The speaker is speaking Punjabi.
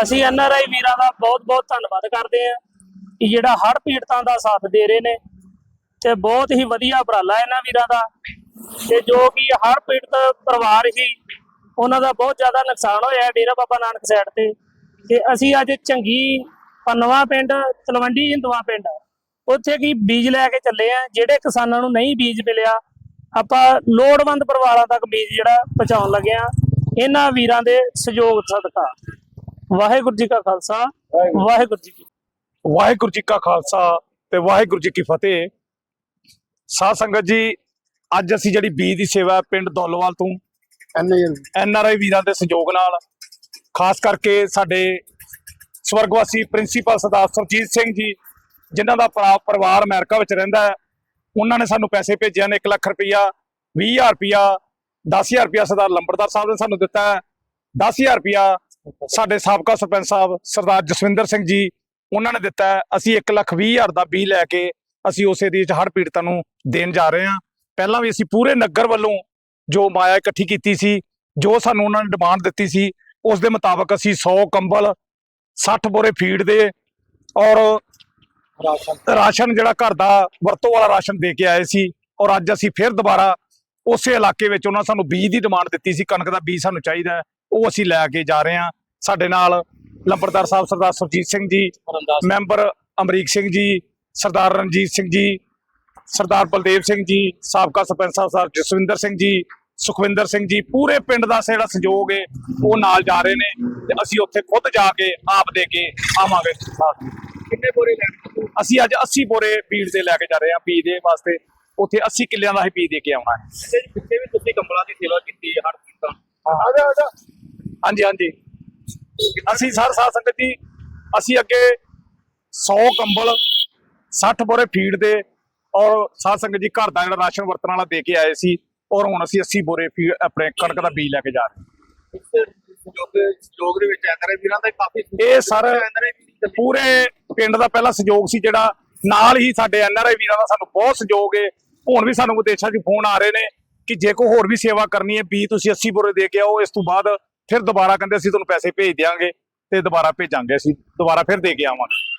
ਅਸੀਂ ਐਨ ਆਰ ਆਈ ਵੀਰਾਂ ਦਾ ਬਹੁਤ-ਬਹੁਤ ਧੰਨਵਾਦ ਕਰਦੇ ਹਾਂ ਕਿ ਜਿਹੜਾ ਹੜ ਪੀੜਤਾਂ ਦਾ ਸਾਥ ਦੇ ਰਹੇ ਨੇ ਤੇ ਬਹੁਤ ਹੀ ਵਧੀਆ ਉਪਰਾਲਾ ਇਹਨਾਂ ਵੀਰਾਂ ਦਾ। ਤੇ ਜੋ ਕਿ ਹਰ ਪੀੜਤ ਪਰਿਵਾਰ ਹੀ ਉਹਨਾਂ ਦਾ ਬਹੁਤ ਜ਼ਿਆਦਾ ਨੁਕਸਾਨ ਹੋਇਆ ਡੇਰਾ ਬਾਬਾ ਨਾਨਕ ਸਾਈਡ ਤੇ। ਤੇ ਅਸੀਂ ਅੱਜ ਚੰਗੀ ਪਨਵਾ ਪਿੰਡ, ਤਲਵੰਡੀ ਹਿੰਦਵਾ ਪਿੰਡ, ਉੱਥੇ ਕੀ ਬੀਜ ਲੈ ਕੇ ਚੱਲੇ ਆ ਜਿਹੜੇ ਕਿਸਾਨਾਂ ਨੂੰ ਨਹੀਂ ਬੀਜ ਮਿਲਿਆ, ਆਪਾਂ ਲੋੜਵੰਦ ਪਰਿਵਾਰਾਂ ਤੱਕ ਬੀਜ ਜਿਹੜਾ ਪਹੁੰਚਾਉਣ ਲੱਗੇ ਆ ਇਹਨਾਂ ਵੀਰਾਂ ਦੇ ਸਹਿਯੋਗ ਸਦਕਾ। ਵਾਹਿਗੁਰੂ ਜੀ ਕਾ ਖਾਲਸਾ ਵਾਹਿਗੁਰੂ ਜੀ ਕੀ ਵਾਹਿਗੁਰੂ ਜੀ ਕਾ ਖਾਲਸਾ ਤੇ ਵਾਹਿਗੁਰੂ ਜੀ ਕੀ ਫਤਿਹ। ਸਾਧ ਸੰਗਤ ਜੀ ਅੱਜ ਅਸੀਂ ਜਿਹੜੀ ਬੀਜ ਦੀ ਸੇਵਾ ਪਿੰਡ ਦੌਲਵਾਲ ਤੋਂ ਐਨ ਆਰ ਆਈ ਵੀਰਾਂ ਦੇ ਸਹਿਯੋਗ ਨਾਲ ਖਾਸ ਕਰਕੇ ਸਾਡੇ ਸਵਰਗਵਾਸੀ ਪ੍ਰਿੰਸੀਪਲ ਸਰਦਾਰ ਸਰਜੀਤ ਸਿੰਘ ਜੀ ਜਿਨ੍ਹਾਂ ਦਾ ਭਰਾ ਪਰਿਵਾਰ ਅਮਰੀਕਾ ਵਿੱਚ ਰਹਿੰਦਾ ਹੈ ਉਹਨਾਂ ਨੇ ਸਾਨੂੰ ਪੈਸੇ ਭੇਜਿਆ ਨੇ 1 ਲੱਖ ਰੁਪਇਆ 20000 ਰੁਪਇਆ 10000 ਰੁਪਇਆ ਸਰਦਾਰ ਲੰਬੜਦਾਰ ਸਾਹਿਬ ਨੇ ਸਾਨੂੰ ਦਿੱਤਾ ਹੈ। 10000 ਰੁਪਇਆ ਸਾਡੇ ਸਾਬਕਾ ਸਰਪੰਚ ਸਾਹਿਬ ਸਰਦਾਰ ਜਸਵਿੰਦਰ ਸਿੰਘ ਜੀ ਉਹਨਾਂ ਨੇ ਦਿੱਤਾ ਅਸੀਂ 1 ਲੱਖ 20000 ਦਾ ਬੀ ਲੈ ਕੇ ਅਸੀਂ ਉਸੇ ਦੀ ਹੜ ਪੀੜਤਾਂ ਨੂੰ ਦੇਣ ਜਾ ਰਹੇ ਹਾਂ। ਪਹਿਲਾਂ ਵੀ ਅਸੀਂ ਪੂਰੇ ਨਗਰ ਵੱਲੋਂ ਜੋ ਮਾਇਆ ਇਕੱਠੀ ਕੀਤੀ ਸੀ ਜੋ ਸਾਨੂੰ ਉਹਨਾਂ ਨੇ ਡਿਮਾਂਡ ਦਿੱਤੀ ਸੀ ਉਸ ਦੇ ਮੁਤਾਬਕ ਅਸੀਂ 100 ਕੰਬਲ 60 ਬੋਰੇ ਫੀਡ ਦੇ ਔਰ ਰਾਸ਼ਨ ਜਿਹੜਾ ਘਰ ਦਾ ਵਰਤੋਂ ਵਾਲਾ ਰਾਸ਼ਨ ਦੇ ਕੇ ਆਏ ਸੀ ਔਰ ਅੱਜ ਅਸੀਂ ਫਿਰ ਦੁਬਾਰਾ ਉਸੇ ਇਲਾਕੇ ਵਿੱਚ ਉਹਨਾਂ ਸਾਨੂੰ ਬੀਜ ਦੀ ਡਿਮਾਂਡ ਦਿੱਤੀ ਸੀ ਕਣਕ ਦਾ ਬੀਜ ਸਾਨੂੰ ਚਾਹੀਦਾ ਹੈ, ਉਹ ਅਸੀਂ ਲੈ ਕੇ ਜਾ ਰਹੇ ਹਾਂ। ਸਾਡੇ ਨਾਲ ਲੰਬੜਦਾਰ ਸਾਹਿਬ ਸਰਦਾਰ ਸੁਰਜੀਤ ਸਿੰਘ ਜੀ ਮੈਂਬਰ ਅਮਰੀਕ ਸਿੰਘ ਜੀ ਸਰਦਾਰ ਰਣਜੀਤ ਸਿੰਘ ਜੀ ਸਰਦਾਰ ਬਲਦੇਵ ਸਿੰਘ ਜੀ ਸਾਬਕਾ ਸਰਪੰਚ ਸਾਹਿਬ ਸਰ ਜਸਵਿੰਦਰ ਸਿੰਘ ਜੀ ਸੁਖਵਿੰਦਰ ਸਿੰਘ ਜੀ ਪੂਰੇ ਪਿੰਡ ਦਾ ਜਿਹੜਾ ਸਹਿਯੋਗ ਹੈ ਉਹ ਨਾਲ ਜਾ ਰਹੇ ਨੇ ਤੇ ਅਸੀਂ ਉੱਥੇ ਖੁਦ ਜਾ ਕੇ ਆਪ ਦੇ ਕੇ ਆਵਾਂਗੇ। ਕਿੰਨੇ ਬੋਰੇ ਲੈ ਅਸੀਂ ਅੱਜ 80 ਬੋਰੇ ਬੀਜ ਦੇ ਲੈ ਕੇ ਜਾ ਰਹੇ ਹਾਂ ਬੀਜ ਦੇ ਵਾਸਤੇ। ਉੱਥੇ 80 ਕਿੱਲਿਆਂ ਦਾ ਹੀ ਬੀਜ ਦੇ ਕੇ ਆਉਣਾ ਹੈ। ਪਿੱਛੇ ਵੀ ਤੁਸੀਂ ਕੰਬਲਾਂ ਦੀ ਸੇਵਾ ਕੀਤੀ ਹਰ ਕੀਤਾ ਆਜਾ ਆਜਾ ਹਾਂਜੀ ਹਾਂਜੀ। ਅਸੀਂ ਸਰ, ਸਾਧ ਸੰਗਤ ਜੀ, ਅਸੀਂ ਅੱਗੇ 100 ਕੰਬਲ 60 ਬੋਰੇ ਫੀਡ ਦੇ ਔਰ ਸਾਧ ਸੰਗਤ ਜੀ ਘਰ ਦਾ ਜਿਹੜਾ ਰਾਸ਼ਨ ਵਰਤਣ ਵਾਲਾ ਦੇ ਕੇ ਆਏ ਸੀ ਔਰ ਹੁਣ ਅਸੀਂ 80 ਬੋਰੇ ਫੀਡ, ਆਪਣੇ ਕਣਕ ਦਾ ਬੀਜ ਲੈ ਕੇ ਜਾ ਰਹੇ ਸਹਿਯੋਗ ਦੇ ਵਿੱਚ ਐਨਆਰਆਈ ਵੀਰਾਂ ਦਾ ਕਾਫੀ ਇਹ ਸਰ, ਪੂਰੇ ਪਿੰਡ ਦਾ ਪਹਿਲਾ ਸਹਿਯੋਗ ਸੀ ਜਿਹੜਾ ਨਾਲ ਹੀ ਸਾਡੇ ਐਨਆਰਆਈ ਵੀਰਾਂ ਦਾ ਸਾਨੂੰ ਬਹੁਤ ਸਹਿਯੋਗ ਹੈ ਹੁਣ ਵੀ ਸਾਨੂੰ ਵਿਦੇਸ਼ਾਂ 'ਚ ਫੋਨ ਆ ਰਹੇ ਨੇ ਕਿ ਜੇ ਕੋਈ ਹੋਰ ਵੀ ਸੇਵਾ ਕਰਨੀ ਹੈ, ਵੀ ਤੁਸੀਂ 80 ਬੋਰੇ ਦੇ ਕੇ ਆਓ, ਇਸ ਤੋਂ ਬਾਅਦ ਫਿਰ ਦੁਬਾਰਾ ਕਹਿੰਦੇ ਅਸੀਂ ਤੁਹਾਨੂੰ ਪੈਸੇ ਭੇਜ ਦਿਆਂਗੇ ਤੇ ਦੁਬਾਰਾ ਭੇਜਾਂਗੇ ਅਸੀਂ, ਦੁਬਾਰਾ ਫਿਰ ਦੇ ਕੇ ਆਵਾਂਗੇ।